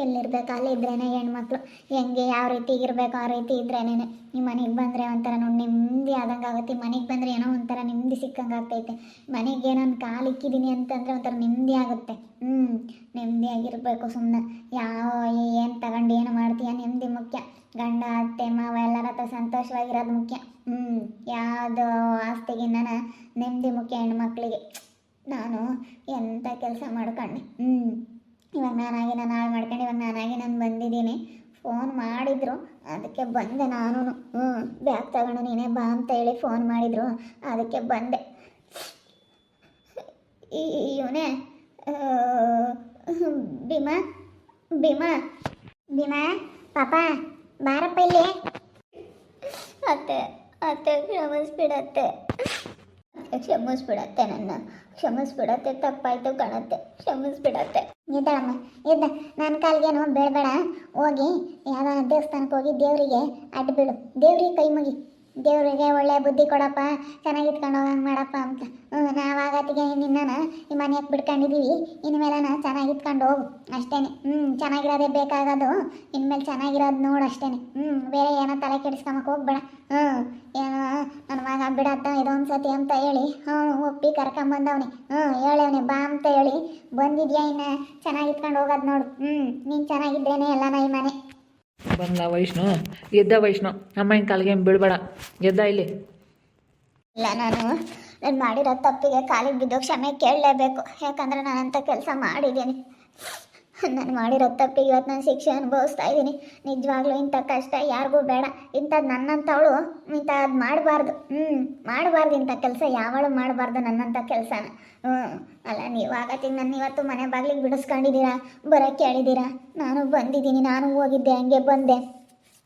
ಎಲ್ಲಿರ್ಬೇಕು? ಅಲ್ಲಿ ಇದ್ರೇನೆ ಹೆಣ್ಮಕ್ಳು. ಹೆಂಗೆ, ಯಾವ ರೀತಿ ಇರಬೇಕು? ಆ ರೀತಿ ಇದ್ರೇನೆ ನಿಮ್ಮ ಮನೆಗೆ ಬಂದರೆ ಒಂಥರ ನೋಡಿ ನೆಮ್ಮದಿ ಆದಂಗೆ ಆಗುತ್ತೆ. ಮನೆಗೆ ಬಂದರೆ ಏನೋ ಒಂಥರ ನೆಮ್ಮದಿ ಸಿಕ್ಕಂಗೆ ಆಗ್ತೈತೆ. ಮನೆಗೆ ಒಂದು ಕಾಲು ಇಕ್ಕಿದ್ದೀನಿ ಅಂತಂದರೆ ಒಂಥರ ನೆಮ್ಮದಿ ಆಗುತ್ತೆ. ಹ್ಞೂ ನೆಮ್ಮದಿಯಾಗಿರಬೇಕು ಸುಮ್ಮನೆ ಯಾವ, ಏನು ತಗೊಂಡು ಏನು ಮಾಡ್ತೀಯ? ನೆಮ್ಮದಿ ಮುಖ್ಯ. ಗಂಡ, ಅತ್ತೆ, ಮಾವ ಎಲ್ಲರ ಹತ್ರ ಸಂತೋಷವಾಗಿರೋದು ಮುಖ್ಯ. ಹ್ಞೂ ಯಾವುದು ಆಸ್ತಿಗಿನ್ನ ನೆಮ್ಮದಿ ಮುಖ್ಯ ಹೆಣ್ಮಕ್ಳಿಗೆ. ನಾನು ಎಂಥ ಕೆಲಸ ಮಾಡ್ಕೊಂಡೆ. ಹ್ಞೂ ಇವಾಗ ನಾನಾಗಿ ನಾನು ಹಾಳು ಮಾಡ್ಕೊಂಡು ಇವಾಗ ನಾನಾಗಿ ನಾನು ಬಂದಿದ್ದೀನಿ. ಫೋನ್ ಮಾಡಿದ್ರು, ಅದಕ್ಕೆ ಬಂದೆ ನಾನು ಹ್ಞೂ ಬ್ಯಾಗ್ ತಗೊಂಡು ನೀನೇ ಬಾ ಅಂತ ಹೇಳಿ ಫೋನ್ ಮಾಡಿದ್ರು, ಅದಕ್ಕೆ ಬಂದೆ. ಇವನೇ ಭೀಮಾ ಭೀಮಾ ಭೀಮಾ, ಪಾಪ, ಬಾರಪ್ಪ ಇಲ್ಲಿ. ಅತ್ತೆ ಅತ್ತೆ, ಕ್ಷಮಿಸ್ಬಿಡತ್ತೆ. ಕ್ಷಮಿಸ್ಬಿಡತ್ತೆ ನನ್ನ. ಕ್ಷಮಿಸ್ಬಿಡತ್ತೆ, ತಪ್ಪಾಯ್ತು ಕಾಣತ್ತೆ. ಕ್ಷಮಿಸ್ಬಿಡತ್ತೆ. ಇದ್ದಳಮ್ಮ ಇದ್ದ. ನನ್ನ ಕಾಲ್ಗೇನು ಬೇಡಬೇಡ. ಹೋಗಿ ಯಾವ ದೇವಸ್ಥಾನಕ್ಕೆ ಹೋಗಿ ದೇವರಿಗೆ ಅಡ್ಡ ಬೀಳು ದೇವ್ರಿಗೆ ಕೈ ಮುಗಿ. ದೇವರಿಗೆ ಒಳ್ಳೆ ಬುದ್ಧಿ ಕೊಡಪ್ಪ, ಚೆನ್ನಾಗಿ ಇಟ್ಕೊಂಡು ಹೋಗಂಗೆ ಮಾಡಪ್ಪ ಅಂತ. ಹ್ಞೂ ನಾವು ಆಗತ್ತಿಗೆ ನಿನ್ನನ ಈ ಮನೆಯಾಗ ಇನ್ಮೇಲೆ ಚೆನ್ನಾಗಿ ಇಟ್ಕೊಂಡು ಹೋಗು ಅಷ್ಟೇ ಹ್ಞೂ ಚೆನ್ನಾಗಿರೋದೇ ಬೇಕಾಗೋದು, ಇನ್ಮೇಲೆ ಚೆನ್ನಾಗಿರೋದು ನೋಡು ಅಷ್ಟೇ ಹ್ಞೂ ಬೇರೆ ಏನೋ ತಲೆ ಕೆಡಿಸ್ಕೊಂಬಕ್ಕೆ ಹೋಗ್ಬೇಡ. ಹ್ಞೂ ಏನೋ ನನ್ನ ಮಗ ಬಿಡತ್ತ ಇದೊಂದು ಸತಿ ಅಂತ ಹೇಳಿ ಹ್ಞೂ ಒಪ್ಪಿ ಕರ್ಕೊಂಬಂದವನಿ. ಹ್ಞೂ ಹೇಳವನಿ, ಬಾ ಅಂತ ಹೇಳಿ ಬಂದಿದ್ಯಾ ಇನ್ನು? ಚೆನ್ನಾಗಿ ಇಟ್ಕೊಂಡು ಹೋಗೋದು ನೋಡು. ಹ್ಞೂ ನೀನು ಚೆನ್ನಾಗಿದ್ದೇನೆ ಎಲ್ಲನ ಈ ಮನೆ. ಬಂದ್ಲ ವೈಷ್ಣು? ಎದ್ದ ವೈಷ್ಣು ಅಮ್ಮನ ಕಾಲಿಗೆ ಬೀಳ್ಬೇಡ. ಎದ್ದ ಇಲ್ಲಿ? ಇಲ್ಲ, ನಾನು ನಾನು ಮಾಡಿರೋ ತಪ್ಪಿಗೆ ಕಾಲಿಗೆ ಬಿದ್ದೋ ಕ್ಷಮೆ ಕೇಳಲೇಬೇಕು. ಯಾಕಂದರೆ ನಾನಂಥ ಕೆಲಸ ಮಾಡಿದ್ದೀನಿ ನಾನು ಮಾಡಿರೋ ತಪ್ಪಿಗೆ ಇವತ್ತು ನಾನು ಶಿಕ್ಷೆ ಅನುಭವಿಸ್ತಾ ಇದ್ದೀನಿ. ನಿಜವಾಗ್ಲೂ ಇಂಥ ಕಷ್ಟ ಯಾರಿಗೂ ಬೇಡ. ಇಂಥದ್ದು ನನ್ನಂಥವಳು ಇಂಥದ್ದು ಮಾಡಬಾರ್ದು. ಹ್ಞೂ ಮಾಡಬಾರ್ದು ಇಂಥ ಕೆಲಸ. ಯಾವಳು ಮಾಡಬಾರ್ದು ನನ್ನಂಥ ಕೆಲಸನ. ಹ್ಞೂ ಅಲ್ಲ, ನೀವು ಆಗತ್ತಿಗೆ ನನ್ನ ಇವತ್ತು ಮನೆ ಬಾಗಿಲಿಗೆ ಬಿಡಿಸ್ಕೊಂಡಿದ್ದೀರಾ? ಬರೋಕ್ಕೆ ಹೇಳಿದ್ದೀರಾ ನಾನು ಬಂದಿದ್ದೀನಿ. ನಾನು ಹೋಗಿದ್ದೆ, ಹಂಗೆ ಬಂದೆ.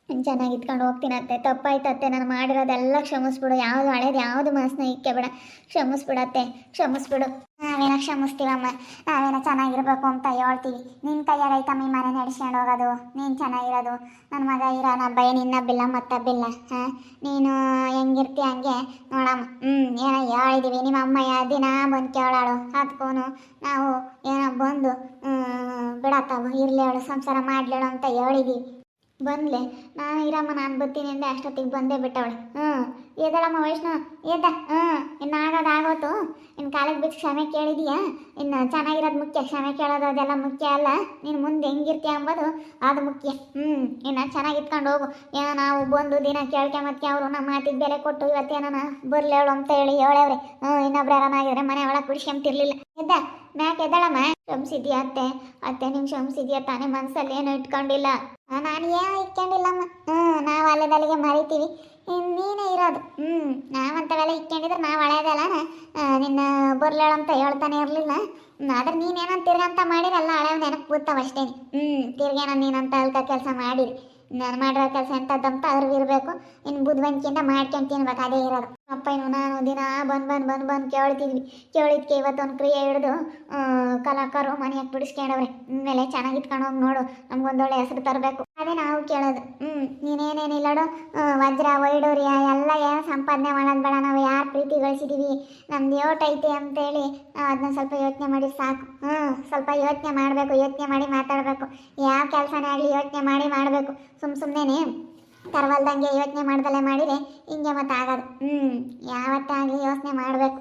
ಚೆನ್ನಾಗಿ ಇಟ್ಕೊಂಡು ಹೋಗ್ತೀನತ್ತೆ ತಪ್ಪಾಯ್ತತ್ತೆ ನಾನು ಮಾಡಿರೋದೆಲ್ಲ ಕ್ಷಮಿಸ್ಬಿಡು. ಯಾವುದು ಹಳೇದು ಯಾವುದು ಮನಸ್ಸನ್ನ ಇಕ್ಕೆ ಬೇಡ. ಕ್ಷಮಿಸ್ಬಿಡತ್ತೆ ಕ್ಷಮಿಸ್ಬಿಡು. ನಾವೇನೋ ಕ್ಷಮಿಸ್ತೀವಮ್ಮ? ನಾವೇನೋ ಚೆನ್ನಾಗಿರ್ಬೇಕು ಅಂತ ಹೇಳ್ತೀವಿ. ನಿನ್ನ ಕೈಯಾಗೈತಮ್ಮ ಈ ಮನೆ ನಡೆಸ್ಕೊಂಡು ಹೋಗೋದು. ನೀನು ಚೆನ್ನಾಗಿರೋದು. ನನ್ನ ಮಗ ಇರೋ ನಮ್ಮ ಬೈ, ನಿನ್ನ ಬಿಲ್ಲ, ಮತ್ತೆ ಬಿಲ್ಲ. ಹಾಂ? ನೀನು ಹೆಂಗಿರ್ತೀಯ ಹಂಗೆ? ನೋಡಮ್ಮ. ಹ್ಞೂ ಏನೋ ಹೇಳಿದೀವಿ. ನಿಮ್ಮ ಅಮ್ಮ ಯಾವ ದಿನ ಬಂದು ಕೇಳಾಳು. ಅದಕ್ಕೂ ನಾವು ಏನೋ ಬಂದು ಬಿಡತ್ತ ಇರಲಿ ಅವಳು, ಸಂಸಾರ ಮಾಡ್ಲೇಳು ಅಂತ ಹೇಳಿದೀವಿ. ಬಂದ್ಲೆ. ನಾನು ಇರಮ್ಮ, ನಾನು ಬರ್ತೀನಿ ಅಂದೆ. ಅಷ್ಟೊತ್ತಿಗೆ ಬಂದೇ ಬಿಟ್ಟವಳೆ. ಹ್ಞೂ ಏದಳಮ್ಮ ವೈಷ್ಣು, ಎದ್ದ. ಹ್ಞೂ ಇನ್ನು ಆಗೋದು ಆಗೋತು. ಇನ್ನು ಕಾಲಿಗೆ ಬಿದ್ದು ಕ್ಷಮೆ ಕೇಳಿದೀಯಾ? ಇನ್ನು ಚೆನ್ನಾಗಿರೋದು ಮುಖ್ಯ. ಕ್ಷಮೆ ಕೇಳೋದು ಅದೆಲ್ಲ ಮುಖ್ಯ ಅಲ್ಲ. ನೀನು ಮುಂದೆ ಹೆಂಗಿರ್ತೀಯ ಅಂಬೋದು ಅದು ಮುಖ್ಯ. ಹ್ಞೂ ಇನ್ನು ಚೆನ್ನಾಗಿ ಇಟ್ಕೊಂಡು ಹೋಗು. ಏನೋ ನಾವು ಬಂದು ದಿನ ಕೇಳ್ಕೊಂಬತ್ಕೆ ಅವರು ನಮ್ಮ ಮಾತಿಗೆ ಬೆಲೆ ಕೊಟ್ಟು ಇವತ್ತೇನ ಬರ್ಲಿ ಹೇಳು ಅಂತ ಹೇಳಿ ಹೇಳವ್ರೆ. ಹ್ಞೂ ಇನ್ನೊಬ್ರು ಯಾರನ್ನಾಗಿದ್ರೆ ಮನೆ ಒಳಗೆ ಕುಡಿಸ್ಕೊಂತಿರ್ಲಿಲ್ಲ ಎದ್ದ. ಮ್ಯಾಕ್ ಎದ್ದಳಮ್ಮ? ಕ್ಷಮಿಸಿದ್ಯಾ ಅತ್ತೆ. ಅತ್ತೆ ನಿಂಗೆ ಕ್ಷಮಿಸಿದ್ಯಾ ತಾನೇ ಮನಸ್ಸಲ್ಲಿ ಏನು ಇಟ್ಕೊಂಡಿಲ್ಲ. ನಾನು ಏನು ಇಟ್ಕೊಂಡಿಲ್ಲಮ್ಮ. ಹ್ಞೂ ನಾವು ಅಲ್ಲದಲ್ಲಿಗೆ ಮರಿತೀವಿ. ನೀನೇ ಇರೋದು. ಹ್ಞೂ ನಾವಂಥವೆಲ್ಲ ಇಟ್ಕೊಂಡಿದ್ರೆ ನಾವು ಹಳೆಯದಲ್ಲ ನಿನ್ನ ಅಂತ ಹೇಳ್ತಾನೆ ಇರಲಿಲ್ಲ. ಆದ್ರೆ ನೀನೇನಂತ ತಿರ್ಗಂತ ಮಾಡಿರಲ್ಲ ಹಳೆಯ ನೆನಪು ಕೂತಾವ ಅಷ್ಟೇ ಹ್ಞೂ ತಿರ್ಗೇನ ನೀನಂತ ಅಲ್ಕ ಕೆಲಸ ಮಾಡಿರಿ. ನಾನು ಮಾಡಿರೋ ಕೆಲಸ ಎಂಥದ್ದಂತ ಅದ್ರಿಗೆ ಇರಬೇಕು. ಇನ್ನು ಬುದ್ಧಿವಂತಿಕೆಯಿಂದ ಮಾಡ್ಕೊಂಡು ತಿನ್ಬೇಕು ಅದೇ ಇರೋದು. ಅಪ್ಪ, ಇನ್ನು ನಾನು ದಿನ ಬಂದು ಬಂದು ಬಂದು ಬಂದು ಕೇಳ್ತಿದ್ವಿ. ಕೇಳಿದ್ಕೆ ಇವತ್ತೊಂದು ಕ್ರಿಯೆ ಹಿಡಿದು ಕಲಾಕಾರರು ಮನೆಯಾಗ ಬಿಡಿಸ್ಕೊಂಡವ್ರೆ. ಇನ್ಮೇಲೆ ಚೆನ್ನಾಗಿ ಇಟ್ಕೊಂಡು ಹೋಗಿ ನೋಡು. ನಮ್ಗೊಂದೊಳ್ಳೆ ಹೆಸರು ತರಬೇಕು. ಅದೇ ನಾವು ಕೇಳೋದು. ಹ್ಞೂ ನೀನೇನೇನಿಲ್ಲಡು ವಜ್ರ, ವೈಡೂರ್ಯ, ಎಲ್ಲ ಏನು ಸಂಪಾದನೆ ಮಾಡೋದು ಬೇಡ. ನಾವು ಯಾರು ಪ್ರೀತಿ ಗಳಿಸಿದೀವಿ? ನಮ್ದು ಯೋಟ್ ಐತೆ ಅಂತೇಳಿ ನಾವು ಅದನ್ನ ಸ್ವಲ್ಪ ಯೋಚನೆ ಮಾಡಿ ಸಾಕು. ಹ್ಞೂ ಸ್ವಲ್ಪ ಯೋಚನೆ ಮಾಡಬೇಕು, ಯೋಚನೆ ಮಾಡಿ ಮಾತಾಡಬೇಕು. ಯಾವ ಕೆಲಸನೇ ಆಗಲಿ ಯೋಚನೆ ಮಾಡಿ ಮಾಡಬೇಕು. ಸುಮ್ಮ ಸುಮ್ಮನೆ ತರವಲ್ದಂಗೆ ಯೋಚನೆ ಮಾಡ್ದಲ್ಲೇ ಮಾಡಿದರೆ ಹಿಂಗೆ ಮತ್ತೆ ಆಗೋದು ಹ್ಞೂ ಯಾವತ್ತಾಗಲಿ ಯೋಚನೆ ಮಾಡಬೇಕು.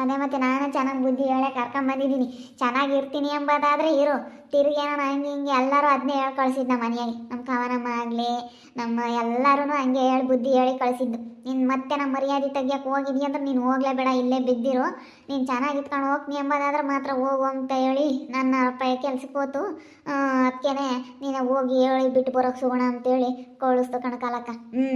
ಅದೇ ಮತ್ತೆ ನಾನು ಚೆನ್ನಾಗಿ ಬುದ್ಧಿ ಹೇಳೇ ಕರ್ಕೊಂಬಂದಿದ್ದೀನಿ ಚೆನ್ನಾಗಿರ್ತೀನಿ ಎಂಬುದಾದ್ರೆ ಇರು. ತಿರುಗಿ ನಾನು ಹಂಗೆ ಹಿಂಗೆ ಎಲ್ಲರೂ ಅದನ್ನೇ ಹೇಳಿ ಕಳಿಸಿದ್ದು ನಮ್ಮ ಮನೆಯಾಗೆ. ನಮ್ಮ ಕವನಮ್ಮ ಆಗಲಿ, ನಮ್ಮ ಎಲ್ಲರೂ ಹಂಗೆ ಹೇಳಿ ಬುದ್ಧಿ ಹೇಳಿ ಕಳಿಸಿದ್ದು. ನೀನು ಮತ್ತೆ ನಮ್ಮ ಮರ್ಯಾದೆ ತೆಗಿಯೋಕೆ ಹೋಗಿದ್ಯಾ ಅಂದ್ರೆ ನೀನು ಹೋಗ್ಲೇಬೇಡ ಇಲ್ಲೇ ಬಿದ್ದಿರು. ನೀನು ಚೆನ್ನಾಗಿ ಇತ್ಕೊಂಡು ಹೋಗ್ತೀನಿ ಎಂಬುದಾದ್ರೆ ಮಾತ್ರ ಹೋಗು ಅಂತ ಹೇಳಿ ನನ್ನ ಪೈ ಕೆಲ್ಸಕ್ಕೆ ಹೋತು. ಅದಕ್ಕೇ ನೀನು ಹೋಗಿ ಹೇಳಿ ಬಿಟ್ಟು ಬರೋಕ್ಕೆ ಸುಗುಣ ಅಂತೇಳಿ. ಕಳಿಸ್ತು ಕಣಕಾಲಕ್ಕ ಹ್ಞೂ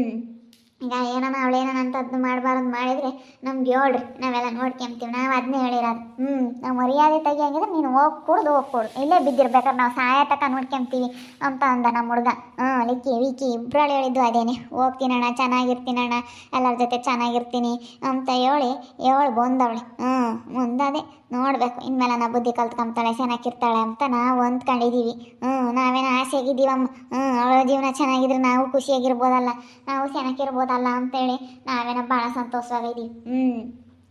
ಈಗ ಏನನ ಅವಳೇನ ಅಂತದ್ದು ಮಾಡಬಾರ್ದು ಮಾಡಿದರೆ ನಮ್ಗೆ ಹೇಳ್ರಿ, ನಾವೆಲ್ಲ ನೋಡ್ಕೊಂತೀವಿ, ನಾವು ಅದನ್ನೇ ಹೇಳಿರೋದು. ಹ್ಞೂ ನಾವು ಮರ್ಯಾದೆ ತೆಗಿಯಂಗಿದ್ರೆ ನೀನು ಹೋಗಿ ಕುಡ್ದು ಹೋಗಿ ಇಲ್ಲೇ ಬಿದ್ದಿರ್ಬೇಕಾದ್ರೆ ನಾವು ಸಹಾಯ ತಕ ನೋಡ್ಕೊಂತೀವಿ ಅಂತ ಅಂದ ನಮ್ಮ ಹುಡುಗ. ಹ್ಞೂ ಲಿಕ್ಕಿ ವಿಕ್ಕಿ ಇಬ್ಬರಲ್ಲಿ ಹೇಳಿದ್ದು ಅದೇನೆ. ಹೋಗ್ತೀನಣ್ಣ ಚೆನ್ನಾಗಿರ್ತೀನಣ್ಣ ಎಲ್ಲರ ಜೊತೆ ಚೆನ್ನಾಗಿರ್ತೀನಿ ಅಂತ ಹೇಳಿ ಹೇಳಿ ಬಂದವಳೆ. ಹ್ಞೂ ಮುಂದದೆ ನೋಡಬೇಕು, ಇನ್ಮೇಲೆ ನಾ ಬುದ್ಧಿ ಕಲ್ತ್ಕೊಂತಾಳೆ ಚೆನ್ನಾಗಿರ್ತಾಳೆ ಅಂತ ನಾವು ಅಂದ್ಕೊಂಡಿದ್ದೀವಿ ಹ್ಞೂ ನಾವೇನೋ ಆಸೆಯಾಗಿದ್ದೀವಮ್ಮ? ಹ್ಞೂ ಅವಳ ಜೀವನ ಚೆನ್ನಾಗಿದ್ರೆ ನಾವು ಖುಷಿಯಾಗಿರ್ಬೋದಲ್ಲ? ನಾವು ಚೆನ್ನಾಗಿರ್ಬೋದಲ್ಲ ಅಂತೇಳಿ ನಾವೇನೋ ಭಾಳ ಸಂತೋಷವಾಗಿದ್ದೀವಿ. ಹ್ಞೂ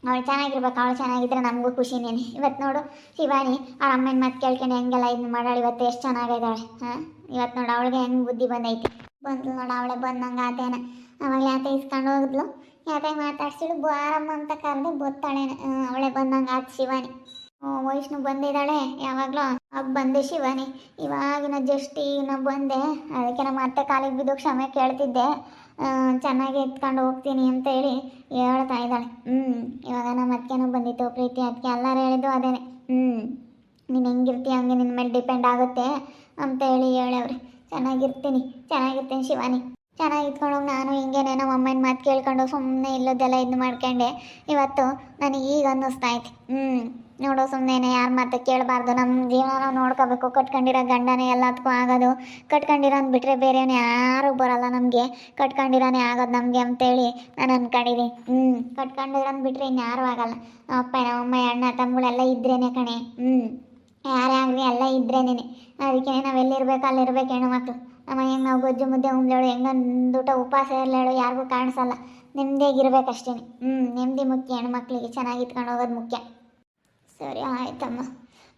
ಅವಳು ಚೆನ್ನಾಗಿರ್ಬೇಕು, ಅವಳು ಚೆನ್ನಾಗಿದ್ರೆ ನಮಗೂ ಖುಷಿನೇನೆ ಇವತ್ತು ನೋಡು, ಶಿವಾನಿ ಅವ್ರ ಅಮ್ಮನ ಮತ್ತೆ ಕೇಳ್ಕೊಂಡು, ಹೆಂಗೆಲ್ಲ ಇದು ಮಾಡಾಳು, ಇವತ್ತು ಎಷ್ಟು ಚೆನ್ನಾಗಿದ್ದಾಳೆ. ಹಾಂ? ಇವತ್ತು ನೋಡು, ಅವಳಿಗೆ ಹೆಂಗೆ ಬುದ್ಧಿ ಬಂದೈತಿ. ಬಂದ್ಲು ನೋಡು, ಅವಳೆ ಬಂದಂಗೆ ಆತೇನ ಅವಾಗ ಯಾತ ಇಸ್ಕೊಂಡು ಹೋಗಿದ್ಲು ಯಾತೆ ಮಾತಾಡ್ಸಿಳು ಬಾರಮ್ಮ ಅಂತ ಕರೆದು ಗೊತ್ತಾಳೆ ಅವಳೆ ಬಂದಂಗೆ ಆತು ಶಿವಾನಿ. ವೈಷ್ಣು ಬಂದಿದ್ದಾಳೆ? ಯಾವಾಗಲೂ ಆಗ ಬಂದೆ ಶಿವಾನಿ. ಇವಾಗಿನ ಜಸ್ಟ್ ಈಗ ಬಂದೆ. ಅದಕ್ಕೆ ನಮ್ಮ ಅತ್ತೆ ಕಾಲಿಗೆ ಬಿದ್ದು ಕ್ಷಮೆ ಕೇಳ್ತಿದ್ದೆ. ಚೆನ್ನಾಗಿ ಎತ್ಕೊಂಡು ಹೋಗ್ತೀನಿ ಅಂತ ಹೇಳಿ ಹೇಳ್ತಾ ಇದ್ದಾಳೆ. ಹ್ಞೂ ಇವಾಗ ನಮ್ಮ ಅತ್ತೆನೂ ಬಂದಿತ್ತು, ಪ್ರೀತಿ ಅದಕ್ಕೆ ಎಲ್ಲರೂ ಹೇಳಿದ್ದು ಅದೇನೆ. ಹ್ಞೂ ನೀನು ಹೆಂಗಿರ್ತೀಯ, ಹಂಗೆ ನಿನ್ನ ಮೇಲೆ ಡಿಪೆಂಡ್ ಆಗುತ್ತೆ ಅಂತ ಹೇಳಿ ಹೇಳವ್ರೆ. ಚೆನ್ನಾಗಿರ್ತೀನಿ ಚೆನ್ನಾಗಿರ್ತೀನಿ ಶಿವಾನಿ. ಚೆನ್ನಾಗಿ ಇಟ್ಕೊಂಡು ನಾನು ಹಿಂಗೇನೆ ನಮ್ಮ ಅಮ್ಮನ ಮಾತು ಕೇಳ್ಕೊಂಡು ಸುಮ್ಮನೆ ಇಲ್ಲದೆಲ್ಲ ಇದು ಮಾಡ್ಕೊಂಡೆ. ಇವತ್ತು ನನಗೆ ಈಗ ಅನ್ನಿಸ್ತಾ ಐತಿ. ಹ್ಞೂ ನೋಡು ಸುಮ್ಮನೆ ಯಾರ ಮಾತು ಕೇಳಬಾರ್ದು. ನಮ್ಮ ಜೀವನ ನಾವು ನೋಡ್ಕೋಬೇಕು. ಕಟ್ಕೊಂಡಿರೋ ಗಂಡನೇ ಎಲ್ಲದಕ್ಕೂ ಆಗೋದು. ಕಟ್ಕೊಂಡಿರೋನ್ ಬಿಟ್ಟರೆ ಬೇರೆಯವ್ನು ಯಾರೂ ಬರಲ್ಲ ನಮಗೆ. ಕಟ್ಕೊಂಡಿರೋನೇ ಆಗೋದು ನಮಗೆ ಅಂತೇಳಿ ನಾನು ಅನ್ಕೊಂಡಿದ್ದೀನಿ ಹ್ಞೂ ಕಟ್ಕೊಂಡಿರೋನ್ ಬಿಟ್ಟರೆ ಇನ್ಯಾರೂ ಆಗಲ್ಲ. ನಮ್ಮ ಅಪ್ಪ ಅಮ್ಮ ಅಣ್ಣ ತಮ್ಮಗಳೆಲ್ಲ ಇದ್ರೇನೆ ಕಣೆ. ಹ್ಞೂ ಯಾರೇ ಆಗಲಿ ಎಲ್ಲ ಇದ್ರೇನೆ ಅದಕ್ಕೆ ನಾವೆಲ್ಲಿರ್ಬೇಕು ಅಲ್ಲಿರ್ಬೇಕು ಹೆಣ್ಣು ಮಕ್ಕಳು ನಮ್ಮ ಹೆಂಗೆ ನಾವು ಗೊಜ್ಜು ಮುದ್ದೆ ಉಂಬ್ಲೇಳು ಊಟ ಉಪವಾಸ ಇರಲೇಳು ಯಾರಿಗೂ ಕಾಣಿಸಲ್ಲ. ನೆಮ್ಮದಿಯಾಗಿರ್ಬೇಕಷ್ಟೇ ಹ್ಞೂ ನೆಮ್ಮದಿ ಮುಖ್ಯ ಹೆಣ್ಮಕ್ಳಿಗೆ ಚೆನ್ನಾಗಿ ಇಟ್ಕೊಂಡು ಹೋಗೋದು ಮುಖ್ಯ. ಸರಿ ಆಯ್ತಮ್ಮ.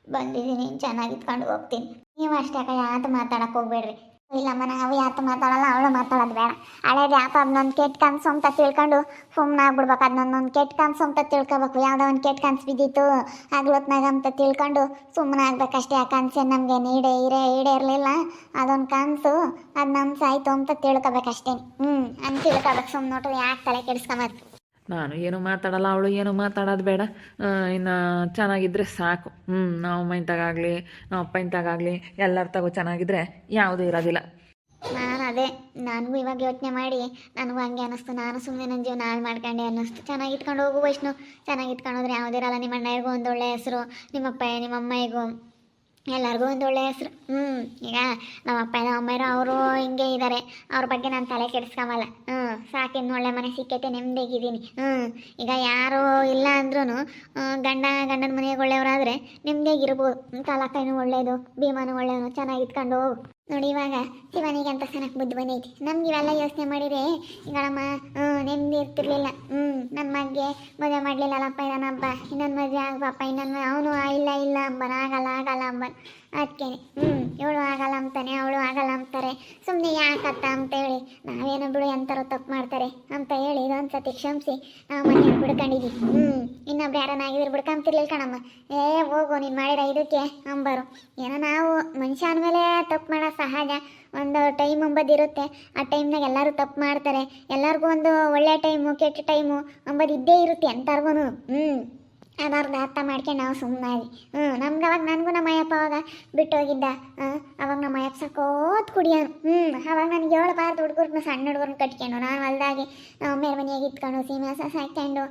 ಬಂದಿದ್ದೀನಿ, ಚೆನ್ನಾಗಿ ಇಟ್ಕೊಂಡು ಹೋಗ್ತೀನಿ. ನೀವು ಅಷ್ಟೇ ಯಾತು ಮಾತಾಡಕ್ಕೆ ಹೋಗ್ಬೇಡ್ರಿ. ಇಲ್ಲಮ್ಮ, ನಾವು ಯಾತು ಮಾತಾಡಲ್ಲ, ಅವಳು ಮಾತಾಡೋದು ಬೇಡ. ಹಳೇದು ಯಾಪ ಅದನ್ನೊಂದು ಕೆಟ್ಟ ಕನ್ಸು ಅಂತ ತಿಳ್ಕೊಂಡು ಸುಮ್ಮನೆ ಆಗ್ಬಿಡ್ಬೇಕು. ಅದನ್ನೊಂದೊಂದು ಕೆಟ್ಟ ಕನ್ಸು ಅಂತ ತಿಳ್ಕೊಬೇಕು. ಯಾವುದೋ ಒಂದು ಕೆಟ್ಟ ಕನ್ಸು ಬಿದ್ದಿತ್ತು ಆಗ್ಲೊತ್ನಾಗ ಅಂತ ತಿಳ್ಕೊಂಡು ಸುಮ್ಮನೆ ಆಗ್ಬೇಕಷ್ಟೇ ಆ ಕನಸು. ನಮಗೆ ಈಡೇ ಇರೇ ಈಡೇರಲಿಲ್ಲ ಅದೊಂದು ಕನಸು, ಅದು ನಮ್ಮ ಸಾಯ್ತು ಅಂತ ತಿಳ್ಕೊಬೇಕಷ್ಟೇ. ಹ್ಞೂ ಅಂತ ತಿಳ್ಕೊಬೇಕು ಸುಮ್ಮನೆ ನೋಡ್ರಿ. ಯಾಕೆ ತಲೆ ಕೆಡಿಸ್ಕೊಂಬಾರ್ದು? ನಾನು ಏನು ಮಾತಾಡಲ್ಲ, ಅವಳು ಏನು ಮಾತಾಡೋದು ಬೇಡ. ಇನ್ನು ಚೆನ್ನಾಗಿದ್ದರೆ ಸಾಕು. ಹ್ಞೂ ನಾವು ಅಮ್ಮ ಇಂತಾಗಲಿ ನಾವು ಅಪ್ಪ ಇಂತಾಗಲಿ ಎಲ್ಲರ ತಗೋ ಚೆನ್ನಾಗಿದ್ದರೆ ಯಾವುದೂ ಇರೋದಿಲ್ಲ. ನಾನು ಅದೇ, ನನಗೂ ಇವಾಗ ಯೋಚನೆ ಮಾಡಿ, ನನಗೂ ಹಂಗೆ ಅನ್ನಿಸ್ತು. ನಾನು ಸುಮ್ಮನೆ ನನ್ನ ಜೀವನ ಹಾಳು ಮಾಡ್ಕೊಂಡೆ ಅನ್ನಿಸ್ತು. ಚೆನ್ನಾಗಿ ಇಟ್ಕೊಂಡು ಹೋಗು ವೈಷ್ಣು. ಚೆನ್ನಾಗಿ ಇಟ್ಕೊಂಡು ಹೋದ್ರೆ ಯಾವುದಿರಲ್ಲ ನಿಮ್ಮ ಅಣ್ಣಯ್ಯಗೂ ಒಂದು ಒಳ್ಳೆ ಹೆಸರು ನಿಮ್ಮಪ್ಪ ನಿಮ್ಮ ಅಮ್ಮಯ್ಯಗೂ. ಎಲ್ಲರಿಗೂ ಒಂದು ಒಳ್ಳೆಯ ಹೆಸರು. ಹ್ಞೂ ಈಗ ನಮ್ಮ ಅಪ್ಪ ನಮ್ಮ ಅಮ್ಮಯ್ಯರು ಅವರು ಹಿಂಗೆ ಇದ್ದಾರೆ ಅವ್ರ ಬಗ್ಗೆ ನಾನು ತಲೆ ಕೆಡಿಸ್ಕೊಂಬಲ್ಲ ಹ್ಞೂ ಸಾಕಿನ್ನು ಒಳ್ಳೆ ಮನೆ ಸಿಕ್ಕೈತೆ ನೆಮ್ಮದಿಗಿದ್ದೀನಿ ಹ್ಞೂ ಈಗ ಯಾರು ಇಲ್ಲ ಅಂದ್ರೂ ಗಂಡ, ಗಂಡನ ಮನೆಗೆ ಒಳ್ಳೆಯವರಾದರೆ ನೆಮ್ಮದಿಯಾಗಿರ್ಬೋದು ಕಾಲಕ್ಕನೂ ಒಳ್ಳೆಯದು ಭೀಮಾನು ಒಳ್ಳೆಯವನು ಚೆನ್ನಾಗಿ ಇಟ್ಕೊಂಡು ಹೋಗು. ನೋಡಿ ಇವಾಗ ಶಿವನಿಗೆ ಅಂತ ಸನಕ್ ಬುದ್ಧಿ ಬಂದೈತಿ. ನಮ್ಗೆ ಇವೆಲ್ಲ ಯೋಚನೆ ಮಾಡಿದ್ರೆ ಈಗ ನಮ್ಮ ಹ್ಞೂ, ನೆಮ್ಮದಿ ಇರ್ತಿರ್ಲಿಲ್ಲ. ಹ್ಞೂ ನನ್ನ ಮಗ್ಗೆ ಮದುವೆ ಮಾಡಲಿಲ್ಲಲ್ಲಪ್ಪ ಇದನ್ನಪ್ಪ ಇನ್ನೊಂದು ಮದುವೆ ಆಗಪ್ಪ ಇನ್ನೊಂದು ಅವನು ಇಲ್ಲ ಇಲ್ಲ, ಅಂಬನ, ಆಗಲ್ಲ ಆಗಲ್ಲ, ಅಂಬನ್. ಅದಕ್ಕೇನೆ ಹ್ಞೂ, ಇವಳು ಆಗಲ್ಲ ಅಂತಾನೆ, ಅವಳು ಆಗಲ್ಲ ಅಂತಾರೆ. ಸುಮ್ಮನೆ ಯಾಕತ್ತ ಅಂತೇಳಿ ನಾವೇನೋ ಬಿಡು ಎಂಥರೋ ತಪ್ಪು ಮಾಡ್ತಾರೆ ಅಂತ ಹೇಳಿ ಇದೊಂದು ಸತಿ ಕ್ಷಮಿಸಿ, ನಾವು ಮನೆ ಬಿಡ್ಕೊಂಡಿದ್ವಿ ಹ್ಞೂ ಇನ್ನೊಬ್ರು ಯಾರನ್ನಾಗಿದ್ರೆ ಬಿಡ್ಕೊಂತಿರ್ಲಿಲ್ಲ ಕಣಮ್ಮ. ಏ, ಹೋಗು, ನೀನು ಮಾಡಿದ ಇದಕ್ಕೆ ಅಂಬರು. ಏನೋ ನಾವು ಮನುಷ್ಯ ಅಂದಮೇಲೆ ತಪ್ಪು ಮಾಡೋ ಸಹಜ. ಒಂದು ಟೈಮ್ ಅಂಬದ್ ಇರುತ್ತೆ. ಆ ಟೈಮ್ನಾಗ ಎಲ್ಲರೂ ತಪ್ಪು ಮಾಡ್ತಾರೆ. ಎಲ್ಲರಿಗೂ ಒಂದು ಒಳ್ಳೆ ಟೈಮು ಕೆಟ್ಟ ಟೈಮು ಅಂಬದು ಇದ್ದೇ ಇರುತ್ತೆ ಎಂಥರ್ಗೂ ಹ್ಞೂ ಅದಾರ್ದು ಅರ್ಥ ಮಾಡ್ಕೊಂಡು ನಾವು ಸುಮ್ಮನೆ ಹ್ಞೂ, ನಮ್ಗೆ ಅವಾಗ ನನಗೂ ನಮ್ಮ ಅಯ್ಯಪ್ಪ ಅವಾಗ ಬಿಟ್ಟು ಹೋಗಿದ್ದ ಹಾಂ ಅವಾಗ ನಮ್ಮ ಅಯ್ಯಪ್ಪ ಸಕೋತ್ ಕುಡಿಯೋನು. ಹ್ಞೂ, ಅವಾಗ ನನಗೆ ಏಳು ಹೇಳ್ಬಾರ್ದು ಹುಡುಗರ್ನ, ಸಣ್ಣ ಹುಡುಗರ್ನ ಕಟ್ಕೊಂಡು ನಾನು ಹೊಲ್ದಾಗೆ ಮೇಲ್ ಮನೆಯಾಗ ಇಟ್ಕೊಂಡು, ಸೀಮೆ ಸಸ ಹಾಕ್ಕೊಂಡು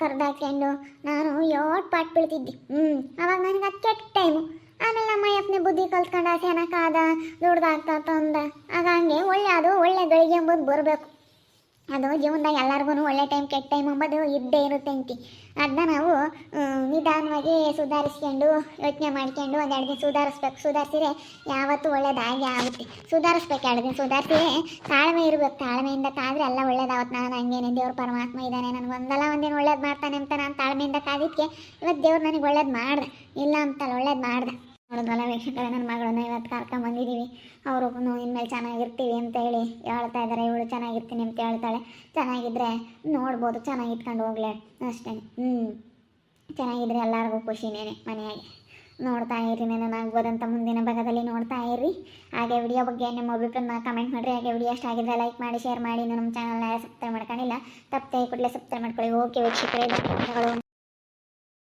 ಕರ್ದು ಹಾಕ್ಕೊಂಡು ನಾನು ಏಳು ಪಾಟ್ ಬೀಳ್ತಿದ್ದೆ. ಹ್ಞೂ, ಅವಾಗ ನನಗೆ ಅದು ಕೆಟ್ಟ ಟೈಮು ಆಮೇಲೆ ನಮ್ಮ ಅಯ್ಯಪ್ಪನೇ ಬುದ್ಧಿ ಕಲ್ತ್ಕೊಂಡ ಸೆನಕಾದ ದುಡ್ದಾಗ್ತಾ ತಂದ. ಆಗ ಹಂಗೆ ಒಳ್ಳೆ ಅದು ಒಳ್ಳೆ ಗಳಿಗೆ ಎಂಬುದು ಬರಬೇಕು. ಅದು ಜೀವನದಾಗ ಎಲ್ಲರಿಗೂ ಒಳ್ಳೆ ಟೈಮ್ ಕೆಟ್ಟ ಟೈಮ್ ಅಂಬೋದು ಇದ್ದೇ ಇರುತ್ತೆ ಅಂತಿ. ಅದನ್ನ ನಾವು ನಿಧಾನವಾಗಿ ಸುಧಾರಿಸ್ಕೊಂಡು, ಯೋಚನೆ ಮಾಡ್ಕೊಂಡು ಒಂದು ಎರಡು ದಿನ ಸುಧಾರಿಸ್ಬೇಕು. ಸುಧಾರಿಸಿದ್ರೆ ಯಾವತ್ತೂ ಒಳ್ಳೇದಾಗಿ ಆಗುತ್ತೆ. ಸುಧಾರಿಸ್ಬೇಕು ಎರಡು ದಿನ. ಸುಧಾರಿಸಿದ್ರೆ ತಾಳ್ಮೆ ಇರಬೇಕು. ತಾಳ್ಮೆಯಿಂದ ಕಾದ್ರೆ ಎಲ್ಲ ಒಳ್ಳೇದಾಗುತ್ತೆ ನಾನು ಹಂಗೇನೆ, ದೇವ್ರ ಪರಮಾತ್ಮ ಇದ್ದಾನೆ ನನಗೆ ಒಂದಲ್ಲ ಒಂದಿನ ಒಳ್ಳೇದು ಮಾಡ್ತಾನೆ ಅಂತ ನಾನು ತಾಳ್ಮೆಯಿಂದ ಕಾದಿದ್ದಕ್ಕೆ ಇವತ್ತು ದೇವ್ರು ನನಗೆ ಒಳ್ಳೇದು ಮಾಡ್ದೆ. ಇಲ್ಲ ಅಂತಲ್ಲ, ಒಳ್ಳೇದು ಮಾಡ್ದೆ. ನೋಡಿದ್ವಲ್ಲ ವೀಕ್ಷಕರೇ, ನನ್ನ ಮಗಳನ್ನ ಇವತ್ತು ಕರ್ಕೊಂಡ್ ಬಂದಿದ್ದೀವಿ. ಅವರು ಇನ್ಮೇಲೆ ಚೆನ್ನಾಗಿರ್ತೀವಿ ಅಂತ ಹೇಳಿ ಹೇಳ್ತಾ ಇದ್ದಾರೆ. ಇವಳು ಚೆನ್ನಾಗಿರ್ತೀನಿ ಅಂತ ಹೇಳ್ತಾಳೆ. ಚೆನ್ನಾಗಿದ್ದರೆ ನೋಡ್ಬೋದು, ಚೆನ್ನಾಗಿ ಇಟ್ಕೊಂಡು ಹೋಗ್ಲೆ. ಅಷ್ಟೇ. ಹ್ಞೂ ಚೆನ್ನಾಗಿದ್ರೆ ಎಲ್ಲರಿಗೂ ಖುಷಿನೇನೆ ಮನೆಯಾಗೆ. ನೋಡ್ತಾ ಇರಿ ಆಗ್ಬೋದಂತ ಮುಂದಿನ ಭಾಗದಲ್ಲಿ ನೋಡ್ತಾ ಇರಿ. ಹಾಗೆ ವಿಡಿಯೋ ಬಗ್ಗೆ ನಿಮ್ಮ ಅಭಿಪ್ರಾಯ ಕಮೆಂಟ್ ಮಾಡಿರಿ. ಹಾಗೆ ವಿಡಿಯೋ ಇಷ್ಟ ಆಗಿದ್ರೆ ಲೈಕ್ ಮಾಡಿ ಶೇರ್ ಮಾಡಿ. ನಮ್ಮ ಚಾನಲ್ನ ಸಬ್ಸ್ಕ್ರೈಬ್ ಮಾಡ್ಕೊಂಡಿಲ್ಲ, ತಪ್ಪದೆ ಕೂಡಲೇ ಸಬ್ಸ್ಕ್ರೈಬ್ ಮಾಡ್ಕೊಳ್ಳಿ. ಓಕೆ ವೀಕ್ಷಕರೇ, ಧನ್ಯವಾದಗಳು.